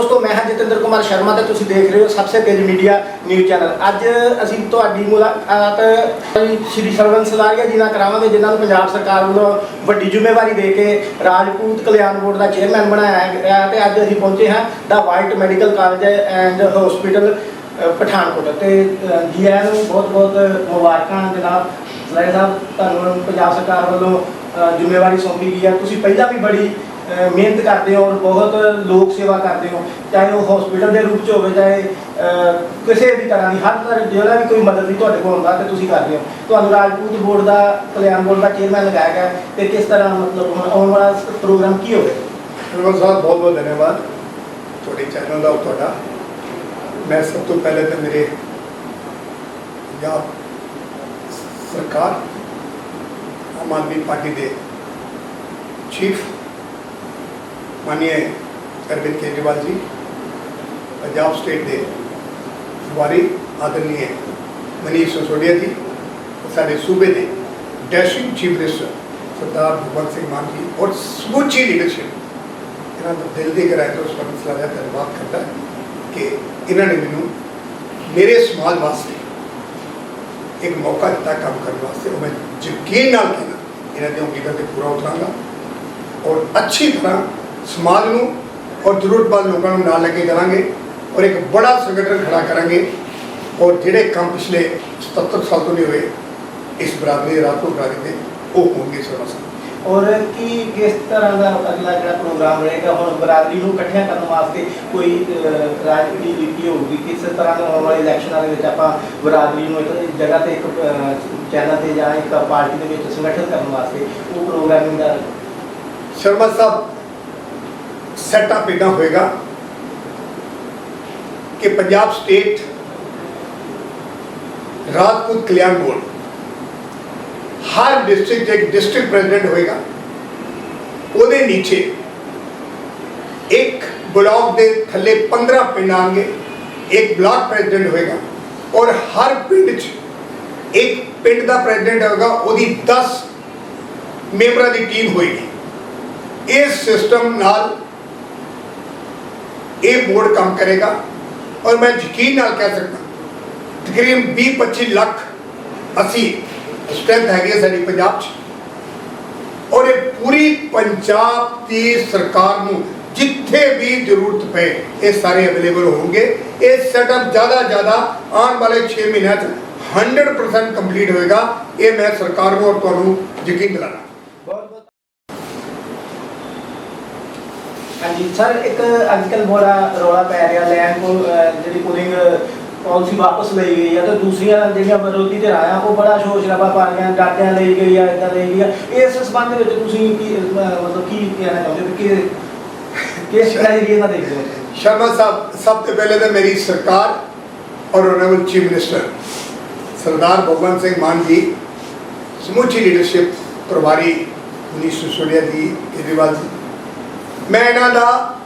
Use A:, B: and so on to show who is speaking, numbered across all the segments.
A: ਦੋਸਤੋ ਮੈਂ ਹਾਂ ਜਤਿੰਦਰ ਕੁਮਾਰ ਸ਼ਰਮਾ ਤੇ ਤੁਸੀਂ ਦੇਖ ਰਹੇ ਹੋ ਸਭ ਸੇ ਤੇਜ਼ ਮੀਡੀਆ ਨਿਊਜ਼ ਚੈਨਲ। ਅੱਜ ਅਸੀਂ ਤੁਹਾਡੀ ਮੁਲਾਕਾਤ ਸ਼੍ਰੀ ਸਰਵਨ ਸਲਾਰੀਆ ਜੀ ਨਾਲ ਕਰਾਵਾਂਗੇ ਜਿਨ੍ਹਾਂ ਨੂੰ ਪੰਜਾਬ ਸਰਕਾਰ ਵੱਲੋਂ ਵੱਡੀ ਜ਼ਿੰਮੇਵਾਰੀ ਦੇ ਕੇ ਰਾਜਪੂਤ ਕਲਿਆਣ ਬੋਰਡ ਦਾ ਚੇਅਰਮੈਨ ਬਣਾਇਆ ਗਿਆ ਤੇ ਅੱਜ ਅਸੀਂ ਪਹੁੰਚੇ ਹਾਂ ਦਾ white medical college and hospital Pathankot ਤੇ ਅ, ਜੀ ਆਇਆਂ ਨੂੰ ਬਹੁਤ ਬਹੁਤ ਮੁਬਾਰਕਾਂ ਜਨਾਬ। ਸਲਾਰੀਆ ਸਾਹਿਬ ਤੁਹਾਨੂੰ ਪੰਜਾਬ ਸਰਕਾਰ ਵੱਲੋਂ ਜ਼ਿੰਮੇਵਾਰੀ ਸੌਂਪੀ ਗਈ ਹੈ ਤੁਸੀਂ ਪਹਿਲਾਂ ਵੀ ਬੜੀ ਮਿਹਨਤ ਕਰਦੇ ਹੋ ਔਰ ਬਹੁਤ ਲੋਕ ਸੇਵਾ ਕਰਦੇ ਹੋ, ਚਾਹੇ ਉਹ ਹਸਪੀਟਲ ਦੇ ਰੂਪ ਚ ਹੋਵੇ, ਚਾਹੇ ਕਿਸੇ ਵੀ ਤਰ੍ਹਾਂ ਦੀ, ਹਰ ਤਰ੍ਹਾਂ ਜਿਹੜਾ ਵੀ ਕੋਈ ਮਦਦ ਵੀ ਤੁਹਾਡੇ ਕੋਲ ਹੁੰਦਾ, ਤੇ ਤੁਸੀਂ ਕਰਦੇ ਹੋ। ਤੁਹਾਨੂੰ ਰਾਜਪੂਤ ਬੋਰਡ ਦਾ, ਕਲਿਆਣ ਬੋਰਡ ਦਾ ਚੇਅਰਮੈਨ ਲਗਾਇਆ ਗਿਆ ਹੈ ਤੇ ਕਿਸ ਤਰ੍ਹਾਂ ਮਤਲਬ ਆਉਣ ਵਾਲਾ ਪ੍ਰੋਗਰਾਮ ਕੀ ਹੋਵੇ?
B: ਸ਼ਰਮਾ ਸਾਹਿਬ, ਬਹੁਤ ਬਹੁਤ ਧੰਨਵਾਦ। ਤੁਹਾਡੇ ਚੈਨਲ ਦਾ, ਤੁਹਾਡਾ। ਮੈਂ ਸਭ ਤੋਂ ਪਹਿਲੇ ਤਾਂ ਮੇਰੇ ਪੰਜਾਬ ਸਰਕਾਰ, ਆਮ ਆਦਮੀ ਪਾਰਟੀ ਦੇ ਚੀਫ ਮਾਨਯ ਅਰਵਿੰਦ ਕੇਜਰੀਵਾਲ ਜੀ ਪੰਜਾਬ ਸਟੇਟ ਦੇ ਵਾਰੀ ਆਦਰਨੀਏ ਮਨੀਸ਼ ਸੋਡੀਆ ਜੀ ਸਾਡੇ ਸੂਬੇ ਦੇ dashing chief minister Sardar Bhagwant Singh Mann ji ਔਰ ਸਮੁੱਚੀ ਲੀਡਰਸ਼ਿਪ ਇਹਨਾਂ ਦਾ ਦਿਲ ਦੀ ਕਰਾਇਆ ਤੋਂ ਸਭ ਤੋਂ ਜ਼ਿਆਦਾ ਧੰਨਵਾਦ ਕਰਦਾ ਕਿ ਇਹਨਾਂ ਨੇ ਮੈਨੂੰ ਮੇਰੇ ਸਮਾਜ ਵਾਸਤੇ ਇੱਕ ਮੌਕਾ ਦਿੱਤਾ ਕੰਮ ਕਰਨ ਵਾਸਤੇ ਉਹ ਮੈਂ ਯਕੀਨ ਨਾਲ ਕਹਿੰਦਾ ਇਹਨਾਂ ਦੇ ਉਮੀਦਾਂ ਤੇ ਪੂਰਾ ਉਤਰਾਂਗਾ ਔਰ ਅੱਛੀ ਤਰ੍ਹਾਂ ਸਮਾਜ ਨੂੰ ਔਰ ਜ਼ਰੂਰਤਮੰਦ ਲੋਕਾਂ ਨੂੰ ਨਾਲ ਲੈ ਕੇ ਚੱਲਾਂਗੇ ਔਰ ਇੱਕ ਬੜਾ ਸੰਗਠਨ ਖੜਾ ਕਰਾਂਗੇ ਔਰ ਜਿਹੜੇ ਕੰਮ ਪਿਛਲੇ 77 ਸਾਲ ਤੋਂ ਨਹੀਂ ਹੋਏ ਇਸ ਬਰਾਦਰੀ ਦੇ ਰਾਤ ਤੋਂ ਬਰਾਦਰੀ ਦੇ ਉਹ ਹੋਣਗੇ ਸਰਵਾ ਸਾਹਿਬ
A: ਔਰ ਕੀ ਕਿਸ ਤਰ੍ਹਾਂ ਦਾ ਅਗਲਾ ਜਿਹੜਾ ਪ੍ਰੋਗਰਾਮ ਰਹੇਗਾ? ਹੁਣ ਬਰਾਦਰੀ ਨੂੰ ਇਕੱਠਿਆਂ ਕਰਨ ਵਾਸਤੇ ਕੋਈ ਰਾਜਨੀਤੀ ਨੀਤੀ ਹੋਊਗੀ ਕਿਸ ਤਰ੍ਹਾਂ ਦੇ ਆਉਣ ਵਾਲੇ ਇਲੈਕਸ਼ਨਾਂ ਦੇ ਵਿੱਚ ਆਪਾਂ ਬਰਾਦਰੀ ਨੂੰ ਇੱਕ ਜਗ੍ਹਾ ਤੇ ਇੱਕ ਚੈਨਲ ਤੇ ਜਾਂ ਇੱਕ ਪਾਰਟੀ ਦੇ ਵਿੱਚ ਸੰਗਠਿਤ ਕਰਨ ਵਾਸਤੇ ਉਹ ਪ੍ਰੋਗਰਾਮਿੰਗ ਦਾ
B: ਸ਼ਰਮਾ ਸਾਹਿਬ ਸੈਟਅਪ ਇਦਾਂ ਹੋਏਗਾ ਕਿ ਪੰਜਾਬ ਸਟੇਟ ਰਾਜਪੂਤ ਕਲਿਆਣ ਬੋਰਡ ਹਰ ਡਿਸਟ੍ਰਿਕਟ ਇੱਕ ਡਿਸਟ੍ਰਿਕਟ ਪ੍ਰੈਜ਼ੀਡੈਂਟ ਹੋਏਗਾ। ਉਹਦੇ ਨੀਚੇ ਇੱਕ ਬਲਾਕ ਦੇ ਥੱਲੇ 15 ਪਿੰਡ ਆਣਗੇ, ਇੱਕ ਬਲਾਕ ਪ੍ਰੈਜ਼ੀਡੈਂਟ ਹੋਏਗਾ ਔਰ ਹਰ ਪਿੰਡ 'ਚ ਇੱਕ ਪਿੰਡ ਦਾ ਪ੍ਰੈਜ਼ੀਡੈਂਟ ਹੋਏਗਾ, ਉਹਦੀ 10 ਮੈਂਬਰਾਂ ਦੀ ਟੀਮ ਹੋਏਗੀ। ਇਸ ਸਿਸਟਮ ਨਾਲ ਇਹ ਬੋਰਡ ਕੰਮ ਕਰੇਗਾ ਔਰ ਮੈਂ ਯਕੀਨ ਨਾਲ ਕਹਿ ਸਕਦਾ ਤਕਰੀਬਨ 20-25 ਲੱਖ ਅਸੀਂ ਸਟਰੈਂਥ ਹੈਗੀ ਹੈ ਸਾਡੀ ਪੰਜਾਬ 'ਚ ਔਰ ਇਹ ਪੂਰੀ ਪੰਜਾਬ ਦੀ ਸਰਕਾਰ ਨੂੰ ਜਿੱਥੇ ਵੀ ਜ਼ਰੂਰਤ ਪਏ ਇਹ ਸਾਰੇ ਅਵੇਲੇਬਲ ਹੋਣਗੇ ਇਹ ਸੈਟਅਪ ਜ਼ਿਆਦਾ ਜ਼ਿਆਦਾ ਆਉਣ ਵਾਲੇ 6 ਮਹੀਨਿਆਂ 'ਚ 100% ਕੰਪਲੀਟ ਹੋਏਗਾ ਇਹ ਮੈਂ ਸਰਕਾਰ ਨੂੰ ਔਰ ਤੁਹਾਨੂੰ ਯਕੀਨ ਦਿਲਾਣਾ
A: ਬਹੁਤ ਬਹੁਤ ਹਾਂਜੀ, ਸਰ, ਇੱਕ ਅੱਜ ਕੱਲ੍ਹ ਬੜਾ ਰੌਲਾ ਪੈ ਰਿਹਾ ਲੈਂਡ ਕੋ ਜਿਹੜੀ ਪੂਲਿੰਗ ਪਾਲਿਸੀ ਵਾਪਸ ਲਈ ਗਈ ਹੈ ਤੇ ਦੂਸਰੀਆਂ ਜਿਹੜੀਆਂ ਵਿਰੋਧੀ ਧਿਰਾਂ ਆ, ਉਹ ਬੜਾ ਸ਼ੋਰ ਸ਼ਰਾਬਾ ਪਾ ਰਹੀਆਂ, ਡਾਟਿਆਂ ਲਈ ਗਈ ਆ ਇਦਾਂ ਲਈ ਗਈ ਆ। ਇਸ ਸੰਬੰਧ ਵਿੱਚ ਤੁਸੀਂ ਕੀ ਮਤਲਬ ਕੀ ਕਹਿਣਾ ਚਾਹੁੰਦੇ ਹੋ ਕਿ, ਕਿਸ ਨਜ਼ਰੀਏ ਨਾਲ ਦੇਖਦੇ ਹੋ?
B: ਸ਼ਰਮਾ ਸਾਹਿਬ, ਸਭ ਤੋਂ ਪਹਿਲੇ ਤਾਂ ਮੇਰੀ ਸਰਕਾਰ ਔਰ honourable chief minister, Sardar Bhagwant Singh Mann ji, ਸਮੁੱਚੀ ਲੀਡਰਸ਼ਿਪ ਪ੍ਰਭਾਰੀ ਮਨੀਸ਼ ਸਿਸੋਦੀਆ ਜੀ, ਕੇਜਰੀਵਾਲ ਜੀ ਮੈਂ ਇਹਨਾਂ ਦਾ,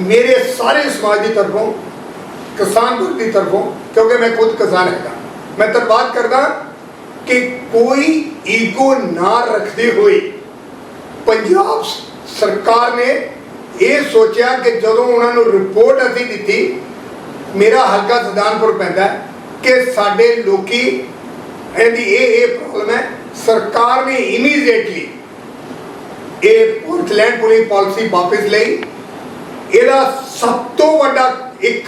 B: ਮੇਰੇ ਸਾਰੇ ਸਮਾਜ ਦੀ ਤਰਫੋਂ, ਕਿਸਾਨ ਵਰਗ ਦੀ ਤਰਫੋਂ, ਕਿਉਂਕਿ ਮੈਂ ਖੁਦ ਕਿਸਾਨ ਹੈਗਾ, ਮੈਂ ਧੰਨਵਾਦ ਕਰਦਾ ਕਿ ਕੋਈ ਈਗੋ ਨਾ ਰੱਖਦੇ ਹੋਏ ਪੰਜਾਬ ਸਰਕਾਰ ਨੇ ਇਹ ਸੋਚਿਆ ਕਿ ਜਦੋਂ ਉਹਨਾਂ ਨੂੰ ਰਿਪੋਰਟ ਅਸੀਂ ਦਿੱਤੀ, ਮੇਰਾ ਹਲਕਾ ਸਦਾਨਪੁਰ ਪੈਂਦਾ ਕਿ ਸਾਡੇ ਲੋਕੀ, ਇਹਦੀ ਇਹ ਇਹ ਪ੍ਰੋਬਲਮ ਹੈ, ਸਰਕਾਰ ਨੇ ਇਮੀਡੀਏਟਲੀ ਇਹ ਪੁਰਤਲੈਂਡ ਪੁਲਿੰਗ ਪਾਲਿਸੀ ਵਾਪਸ ਲਈ। ਇਹਦਾ ਸਭ ਤੋਂ ਵੱਡਾ ਇੱਕ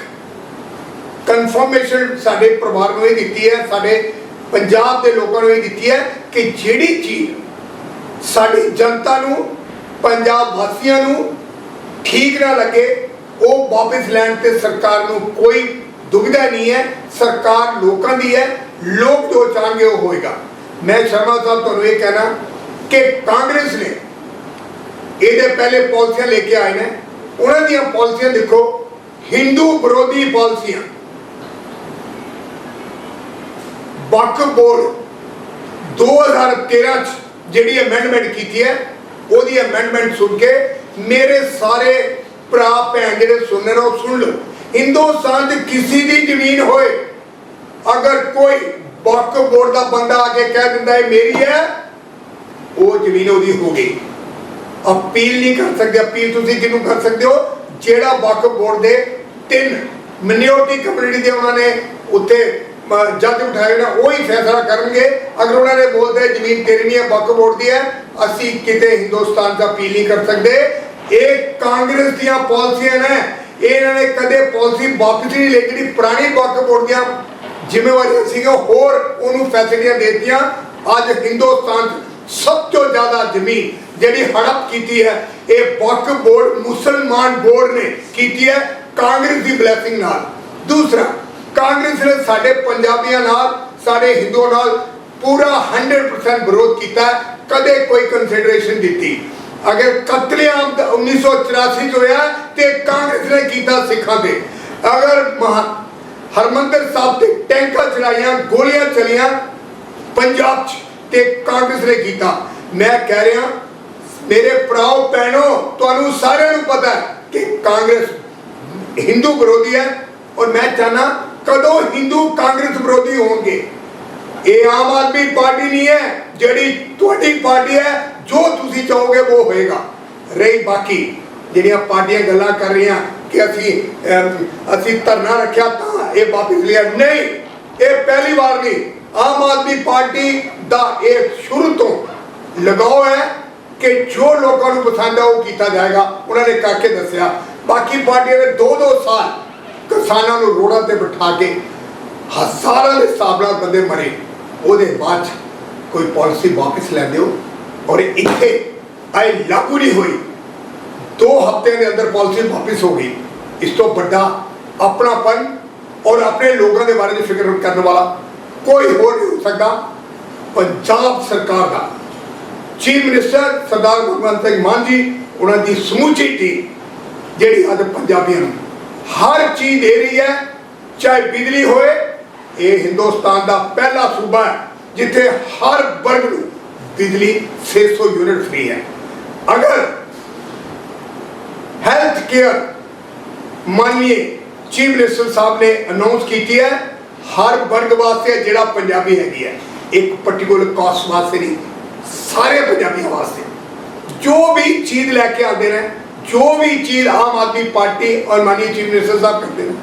B: ਕਨਫਰਮੇਸ਼ਨ ਸਾਡੇ ਪਰਿਵਾਰ ਨੂੰ ਇਹ ਦਿੱਤੀ ਹੈ, ਸਾਡੇ ਪੰਜਾਬ ਦੇ ਲੋਕਾਂ ਨੂੰ ਇਹ ਦਿੱਤੀ ਹੈ ਕਿ ਜਿਹੜੀ ਚੀਜ਼ ਸਾਡੀ ਜਨਤਾ ਨੂੰ, ਪੰਜਾਬ ਵਾਸੀਆਂ ਨੂੰ ਠੀਕ ਨਾ ਲੱਗੇ, ਉਹ ਵਾਪਸ ਲੈਣ ਤੇ ਸਰਕਾਰ ਨੂੰ ਕੋਈ ਦੁਬਿਧਾ ਨਹੀਂ ਹੈ, ਸਰਕਾਰ ਲੋਕਾਂ ਦੀ ਹੈ, ਲੋਕ ਜੋ ਚਾਹਾਂਗੇ ਉਹ ਹੋਏਗਾ। ਮੈਂ ਸ਼ਰਮਾ ਸਾਹਿਬ, ਤੁਹਾਨੂੰ ਇਹ ਕਹਿਣਾ ਕਿ ਕਾਂਗਰਸ ਨੇ ਇਹਦੇ ਪਹਿਲੇ ਪਾਲਿਸੀਆਂ ਲੈ ਕੇ ਆਏ ਨੇ। ਉਹਨਾਂ ਦੀਆਂ ਪਾਲਿਸੀਆਂ ਦੇਖੋ ਹਿੰਦੂ ਵਿਰੋਧੀ ਪਾਲਿਸੀਆਂ। ਵਕਫ ਬੋਰਡ 2013 ਚ ਜਿਹੜੀ ਅਮੈਂਡਮੈਂਟ ਕੀਤੀ ਹੈ, ਉਹਦੀ ਅਮੈਂਡਮੈਂਟ ਸੁਣ ਕੇ ਮੇਰੇ ਸਾਰੇ ਭਰਾ, ਭੈਣ ਜਿਹੜੇ ਸੁਣ ਰਹੇ ਨੇ, ਉਹ ਸੁਣ ਲਓ। ਹਿੰਦੁਸਤਾਨ ਦੇ ਕਿਸੇ ਦੀ ਜ਼ਮੀਨ ਹੋਏ, ਅਗਰ ਕੋਈ ਵਕਫ ਬੋਰਡ ਦਾ ਬੰਦਾ ਆ ਕੇ ਕਹਿ ਦਿੰਦਾ ਇਹ ਮੇਰੀ ਹੈ, ਉਹ ਜ਼ਮੀਨ ਉਹਦੀ ਹੋ ਗਈ। ਅਪੀਲ ਨਹੀਂ ਕਰ ਸਕਦੇ, ਅਪੀਲ ਤੁਸੀਂ ਕਿਹਨੂੰ ਕਰ ਸਕਦੇ ਹੋ? ਜਿਹੜਾ ਵਕਫ ਬੋਰਡ ਦੇ ਤਿੰਨ ਮਿਨੋਰਟੀ ਕਮਿਊਨਿਟੀ ਦੇ ਉਹਨਾਂ ਨੇ ਉੱਤੇ ਜੱਜ ਉਠਾਏ ਨੇ, ਉਹ ਹੀ ਫੈਸਲਾ ਕਰਨਗੇ। ਅਗਰ ਉਹਨਾਂ ਨੇ ਬੋਲਦੇ ਜ਼ਮੀਨ ਤੇਰੀ ਨਹੀਂ ਹੈ, ਵਕਫ ਬੋਰਡ ਦੀ ਹੈ, ਅਸੀਂ ਕਿਤੇ ਹਿੰਦੁਸਤਾਨ ਦਾ ਅਪੀਲ ਨਹੀਂ ਕਰ ਸਕਦੇ। ਇਹ ਕਾਂਗਰਸ ਦੀਆਂ ਪਾਲਿਸੀਆਂ ਨੇ। ਇਹਨਾਂ ਨੇ ਕਦੇ ਪਾਲਿਸੀ ਵਾਪਸ ਨਹੀਂ ਲਈ, ਜਿਹੜੀ ਪੁਰਾਣੀ ਵਕਫ ਬੋਰਡ ਦੀਆਂ ਜ਼ਿੰਮੇਵਾਰੀਆਂ ਸੀਗੀਆਂ, ਹੋਰ ਉਹਨੂੰ ਫੈਸਿਲਿਟੀਆਂ ਦੇ ਦਿੱਤੀਆਂ। ਅੱਜ ਹਿੰਦੁਸਤਾਨ 'ਚ ਸਭ ਤੋਂ ਜ਼ਿਆਦਾ ਜ਼ਮੀਨ ਜਿਹੜੀ ਹੜਪ ਕੀਤੀ ਹੈ, ਇਹ ਵਕਫ ਬੋਰਡ, ਮੁਸਲਮਾਨ ਬੋਰਡ ਨੇ ਕੀਤੀ ਹੈ ਕਾਂਗਰਸ ਦੀ ਬਲੇਸਿੰਗ ਨਾਲ। ਦੂਸਰਾ, ਕਾਂਗਰਸ ਨੇ ਸਾਡੇ ਪੰਜਾਬੀਆਂ ਨਾਲ, ਸਾਡੇ ਹਿੰਦੂਆਂ ਨਾਲ ਪੂਰਾ 100% ਵਿਰੋਧ ਕੀਤਾ ਕਦੇ ਕੋਈ ਕੰਸੀਡਰੇਸ਼ਨ ਦਿੱਤੀ। ਅਗਰ ਕਤਲੇਆਮ 1984 ਚ ਹੋਇਆ ਤੇ ਕਾਂਗਰਸ ਨੇ ਕੀਤਾ ਸਿੱਖਾਂ ਤੇ। ਅਗਰ ਮਹਾ- ਹਰਮੰਦਰ ਸਾਹਿਬ ਤੇ ਟੈਂਕਾਂ ਚਲਾਈਆਂ ਗੋਲੀਆਂ ਚਲੀਆਂ ਪੰਜਾਬ 'ਚ, ਤੇ ਕਾਂਗਰਸ ਨੇ ਕੀਤਾ। ਮੈਂ ਕਹਿ ਰਿਹਾ ਮੇਰੇ ਭਰਾਓ, ਭੈਣੋ, ਤੁਹਾਨੂੰ ਸਾਰਿਆਂ ਨੂੰ ਪਤਾ ਕਿ ਕਾਂਗਰਸ ਹਿੰਦੂ ਵਿਰੋਧੀ ਹੈ ਔਰ ਮੈਂ ਚਾਹਨਾ ਕਦੋਂ ਹਿੰਦੂ ਕਾਂਗਰਸ ਵਿਰੋਧੀ ਹੋਣਗੇ। ਇਹ ਆਮ ਆਦਮੀ ਪਾਰਟੀ ਨਹੀਂ ਹੈ, ਜਿਹੜੀ ਤੁਹਾਡੀ ਪਾਰਟੀ ਹੈ, ਜੋ ਤੁਸੀਂ ਚਾਹੋਗੇ ਉਹ ਹੋਏਗਾ। ਰਹੀ ਬਾਕੀ, ਜਿਹੜੀਆਂ ਪਾਰਟੀਆਂ ਗੱਲਾਂ ਕਰ ਰਹੀਆਂ ਕਿ ਅਸੀਂ ਅਸੀਂ ਧਰਨਾ ਰੱਖਿਆ ਤਾਂ ਇਹ ਵਾਪਸ ਲਿਆ। ਨਹੀਂ, ਇਹ ਪਹਿਲੀ ਵਾਰ ਨਹੀਂ। ਆਮ ਆਦਮੀ ਪਾਰਟੀ ਦਾ ਇਹ ਸ਼ੁਰੂ ਤੋਂ ਲਗਾਓ ਹੈ ਕਿ ਜੋ ਲੋਕਾਂ ਨੂੰ ਪਸੰਦ ਹੈ ਉਹ ਕੀਤਾ ਜਾਏਗਾ। ਉਹਨਾਂ ਨੇ ਕਰਕੇ ਦੱਸਿਆ। ਬਾਕੀ ਪਾਰਟੀਆਂ ਨੇ 2-2 ਸਾਲ ਕਿਸਾਨਾਂ ਨੂੰ ਰੋਡਾਂ ਤੇ ਬਿਠਾ ਕੇ ਹਜ਼ਾਰਾਂ ਦੇ ਹਿਸਾਬ ਨਾਲ ਬੰਦੇ ਮਰੇ। ਉਹਦੇ ਬਾਅਦ ਕੋਈ ਪਾਲਿਸੀ ਵਾਪਸ ਲੈ ਦਿਓ ਔਰ ਇੱਥੇ ਆਈ ਲਾਗੂ ਨਹੀਂ ਹੋਈ। ਦੋ ਹਫ਼ਤਿਆਂ ਦੇ ਅੰਦਰ ਪਾਲਿਸੀ ਵਾਪਸ ਹੋ ਗਈ। ਇਸ ਤੋਂ ਵੱਡਾ ਆਪਣਾਪਨ ਔਰ ਆਪਣੇ ਲੋਕਾਂ ਦੇ ਬਾਰੇ ਚ ਫਿਕਰ ਕਰਨ ਵਾਲਾ ਕੋਈ ਹੋਰ ਨਹੀਂ ਹੋ ਸਕਦਾ। ਪੰਜਾਬ ਸਰਕਾਰ ਦਾ ਚੀਫ ਮਿਨਿਸਟਰ ਸਰਦਾਰ ਭਗਵੰਤ ਸਿੰਘ ਮਾਨ ਜੀ ਉਹਨਾਂ ਦੀ ਸਮੁੱਚੀ ਟੀਮ ਜਿਹੜੀ ਅੱਜ ਪੰਜਾਬੀਆਂ ਨੂੰ ਹਰ ਚੀਜ਼ ਦੇ ਰਹੀ ਹੈ, ਚਾਹੇ ਬਿਜਲੀ ਹੋਏ, ਇਹ ਹਿੰਦੁਸਤਾਨ ਦਾ ਪਹਿਲਾ ਸੂਬਾ ਹੈ, ਜਿੱਥੇ ਹਰ ਵਰਗ ਨੂੰ ਬਿਜਲੀ 600 ਯੂਨਿਟ ਫ੍ਰੀ ਹੈ। ਅਗਰ ਹੈਲਥ ਕੇਅਰ ਮਾਨनीय ਚੀਫ ਮਿਨਿਸਟਰ ਸਾਹਿਬ ਨੇ ਅਨਾਉਂਸ ਕੀਤੀ ਹੈ, ਹਰ ਵਰਗ ਵਾਸਤੇ ਜਿਹੜਾ ਪੰਜਾਬੀ ਹੈਗੀ ਹੈ, ਇੱਕ ਪਾਰਟਿਕੂਲਰ ਕਾਸਟ ਵਾਸਤੇ ਨਹੀਂ ਸਾਰੇ ਪੰਜਾਬੀਆਂ ਵਾਸਤੇ। ਜੋ ਵੀ ਚੀਜ਼ ਲੈ ਕੇ ਆਉਂਦੇ ਨੇ, ਜੋ ਵੀ ਚੀਜ਼ ਆਮ ਆਦਮੀ ਪਾਰਟੀ ਔਰ ਮਾਨनीय ਚੀਫ ਮਿਨਿਸਟਰ ਸਾਹਿਬ ਕਰਦੇ ਨੇ,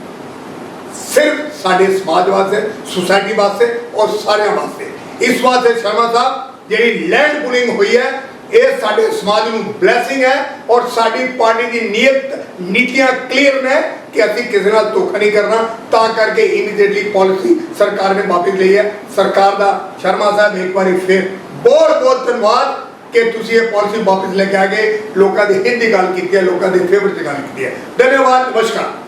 B: ਸਿਰਫ ਸਾਡੇ ਸਮਾਜ ਵਾਸਤੇ, ਸੁਸਾਇਟੀ ਵਾਸਤੇ ਔਰ ਸਾਰਿਆਂ ਵਾਸਤੇ। ਇਸ ਵਾਸਤੇ ਸ਼ਰਮਾ ਸਾਹਿਬ, ਜਿਹੜੀ ਲੈਂਡ ਪੁਲਿੰਗ ਹੋਈ ਹੈ, ਇਹ ਸਾਡੇ ਸਮਾਜ ਨੂੰ ਬਲੇਸਿੰਗ ਹੈ ਔਰ ਸਾਡੀ ਪਾਰਟੀ ਦੀ ਨੀਅਤ ਨੀਤੀਆਂ ਕਲੀਅਰ ਨੇ ਕਿ ਅਸੀਂ ਕਿਸੇ ਨਾਲ ਧੋਖਾ ਨਹੀਂ ਕਰਨਾ। ਤਾਂ ਕਰਕੇ ਇਮੀਡੀਏਟਲੀ ਪਾਲਿਸੀ ਸਰਕਾਰ ਨੇ ਵਾਪਸ ਲਈ ਹੈ। ਸਰਕਾਰ ਦਾ ਸ਼ਰਮਾ ਸਾਹਿਬ ਇੱਕ ਵਾਰੀ ਫਿਰ ਬਹੁਤ ਬਹੁਤ ਧੰਨਵਾਦ ਕਿ ਤੁਸੀਂ ਇਹ ਪਾਲਿਸੀ ਵਾਪਸ ਲੈ ਕੇ ਆ ਗਏ। ਲੋਕਾਂ ਦੇ ਹਿੱਤ ਦੀ ਗੱਲ ਕੀਤੀ ਹੈ, ਲੋਕਾਂ ਦੇ ਫੇਵਰ 'ਚ ਗੱਲ ਕੀਤੀ ਹੈ। ਧੰਨਵਾਦ, ਨਮਸਕਾਰ।